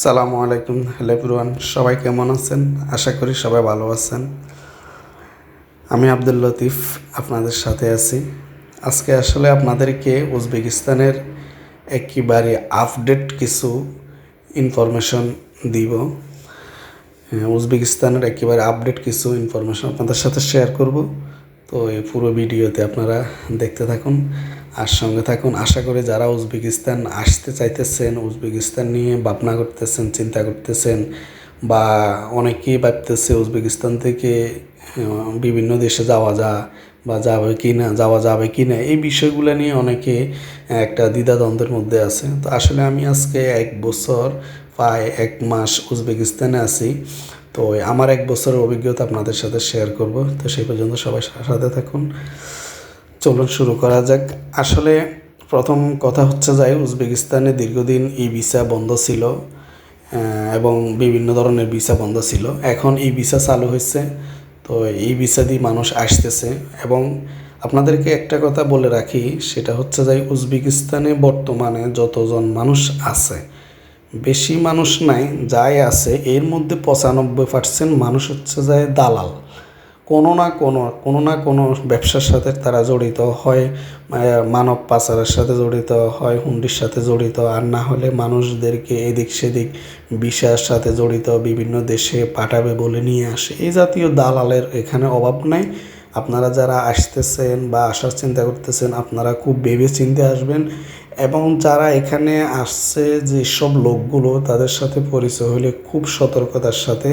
সালামু আলাইকুম, hello everyone, সবাই কেমন আছেন? আশা করি সবাই ভালো আছেন। আমি আব্দুল লতিফ, আপনাদের সাথে আছি। আজকে আসলে আপনাদেরকে উজবেকিস্তানের একেবারে আপডেট কিছু ইনফরমেশন দিব। উজবেকিস্তানের একেবারে আপডেট কিছু ইনফরমেশন আপনাদের সাথে শেয়ার করব। তো এই পুরো ভিডিওতে আপনারা দেখতে থাকুন। আর সঙ্গে থাকুন, আশা করি যারা উজবেকিস্তান আসতে চাইতেছেন, উজবেকিস্তান নিয়ে ভাবনা করতেছেন, চিন্তা করতেছেন, বা অনেকেই ভাবতেছে উজবেকিস্তান থেকে বিভিন্ন দেশে যাওয়া যা বা যাবে কি না যাওয়া যাবে কি না এই বিষয়গুলো নিয়ে অনেকে একটা দ্বিধাদ্বন্দ্বের মধ্যে আছে। তো আসলে আমি আজকে এক বছর, প্রায় এক মাস উজবেকিস্তানে আছি। তো আমার এক বছরের অভিজ্ঞতা আপনাদের সাথে শেয়ার করব। তো সেই পর্যন্ত সবাই সাথে থাকুন। চলুন শুরু করা যাক। আসলে প্রথম কথা হচ্ছে যাই উজবেকিস্তানে দীর্ঘদিন ই ভিসা বন্ধ ছিল এবং বিভিন্ন ধরনের ভিসা বন্ধ ছিল। এখন ই ভিসা চালু হয়েছে। তো এই ভিসা দিয়ে মানুষ আসতেছে এবং আপনাদেরকে একটা কথা বলে রাখি, সেটা হচ্ছে যে উজবেকিস্তানে বর্তমানে যতজন মানুষ আছে, বেশি মানুষ নাই, যাই আছে, এর মধ্যে পঁচানব্বই পার্সেন্ট মানুষ হচ্ছে যায় দালাল। কোনো না কোনো কোনো না কোনো ব্যবসার সাথে তারা জড়িত হয় মানব পাচারের সাথে জড়িত হয়, হুন্ডির সাথে জড়িত, আর না হলে মানুষদেরকে এদিক সেদিক বিষয়ের সাথে জড়িত বিভিন্ন দেশে পাঠাবে বলে নিয়ে আসে। এই জাতীয় দালালের এখানে অভাব নাই। আপনারা যারা আসতেছেন বা আসার চিন্তা করতেছেন, আপনারা খুব ভেবে চিন্তে আসবেন এবং যারা এখানে আসছে, যেসব লোকগুলো তাদের সাথে পরিচয় হলে খুব সতর্কতার সাথে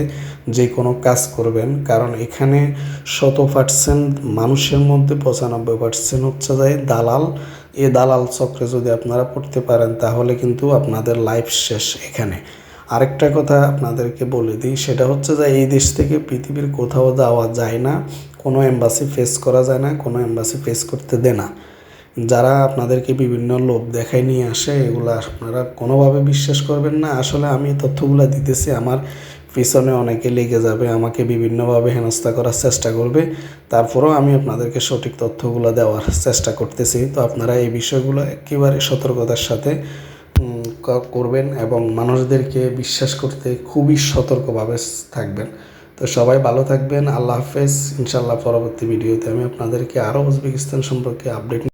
যে কোনো কাজ করবেন। কারণ এখানে শত পার্সেন্ট মানুষের মধ্যে পঁচানব্বই পার্সেন্ট হচ্ছে যায় দালাল। এ দালাল চক্রে যদি আপনারা পড়তে পারেন, তাহলে কিন্তু আপনাদের লাইফ শেষ এখানে। আরেকটা কথা আপনাদেরকে বলে দিই, সেটা হচ্ছে যে এই দেশ থেকে পৃথিবীর কোথাও যাওয়া যায় না, কোনো এম্বাসি ফেস করা যায় না, কোনো এম্বাসি ফেস করতে দেয় না। যারা আপনাদেরকে বিভিন্ন লোভ দেখায় নিয়ে আসে, এগুলো আপনারা কোনোভাবে বিশ্বাস করবেন না। আসলে আমি তথ্যগুলো দিতেছি, আমার পিছনে অনেকে লেগে যাবে, আমাকে বিভিন্নভাবে হেনস্থা করার চেষ্টা করবে। তারপরেও আমি আপনাদেরকে সঠিক তথ্যগুলো দেওয়ার চেষ্টা করতেছি। তো আপনারা এই বিষয়গুলো একেবারে সতর্কতার সাথে করবেন এবং মানুষদেরকে বিশ্বাস করতে খুবই সতর্কভাবে থাকবেন। তো সবাই ভালো থাকবেন। আল্লাহ হাফেজ। ইনশাল্লাহ পরবর্তী ভিডিওতে আমি আপনাদেরকে আরও উজবেকিস্তান সম্পর্কে আপডেট